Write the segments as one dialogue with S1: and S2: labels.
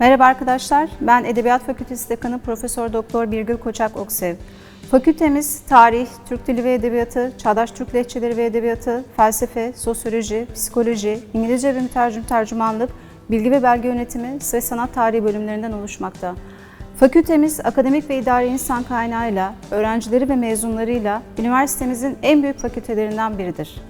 S1: Merhaba arkadaşlar, ben Edebiyat Fakültesi Dekanı Profesör Doktor Birgül Koçak Oksev. Fakültemiz tarih, Türk Dili ve Edebiyatı, Çağdaş Türk Lehçeleri ve Edebiyatı, felsefe, sosyoloji, psikoloji, İngilizce ve mütercim tercümanlık, bilgi ve belge yönetimi ve sanat tarihi bölümlerinden oluşmakta. Fakültemiz akademik ve idari insan kaynağıyla, öğrencileri ve mezunlarıyla üniversitemizin en büyük fakültelerinden biridir.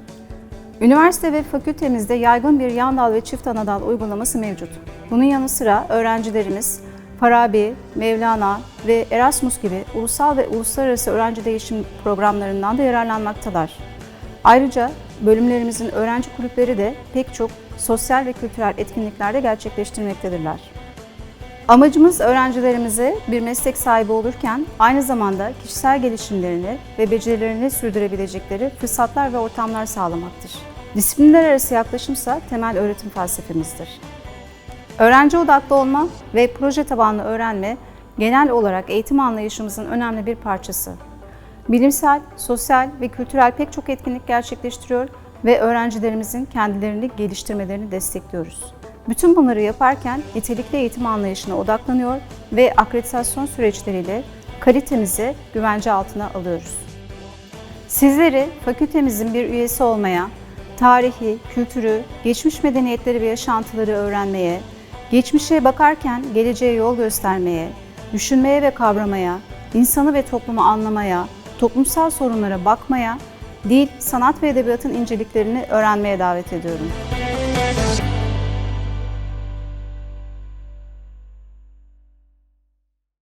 S1: Üniversite ve fakültemizde yaygın bir yan dal ve çift ana dal uygulaması mevcut. Bunun yanı sıra öğrencilerimiz Farabi, Mevlana ve Erasmus gibi ulusal ve uluslararası öğrenci değişim programlarından da yararlanmaktalar. Ayrıca bölümlerimizin öğrenci kulüpleri de pek çok sosyal ve kültürel etkinliklerde gerçekleştirmektedirler. Amacımız öğrencilerimize bir meslek sahibi olurken aynı zamanda kişisel gelişimlerini ve becerilerini sürdürebilecekleri fırsatlar ve ortamlar sağlamaktır. Disiplinler arası yaklaşımsa temel öğretim felsefemizdir. Öğrenci odaklı olma ve proje tabanlı öğrenme genel olarak eğitim anlayışımızın önemli bir parçası. Bilimsel, sosyal ve kültürel pek çok etkinlik gerçekleştiriyor ve öğrencilerimizin kendilerini geliştirmelerini destekliyoruz. Bütün bunları yaparken nitelikli eğitim anlayışına odaklanıyor ve akreditasyon süreçleriyle kalitemizi güvence altına alıyoruz. Sizleri fakültemizin bir üyesi olmaya, tarihi, kültürü, geçmiş medeniyetleri ve yaşantıları öğrenmeye, geçmişe bakarken geleceğe yol göstermeye, düşünmeye ve kavramaya, insanı ve toplumu anlamaya, toplumsal sorunlara bakmaya, dil, sanat ve edebiyatın inceliklerini öğrenmeye davet ediyorum.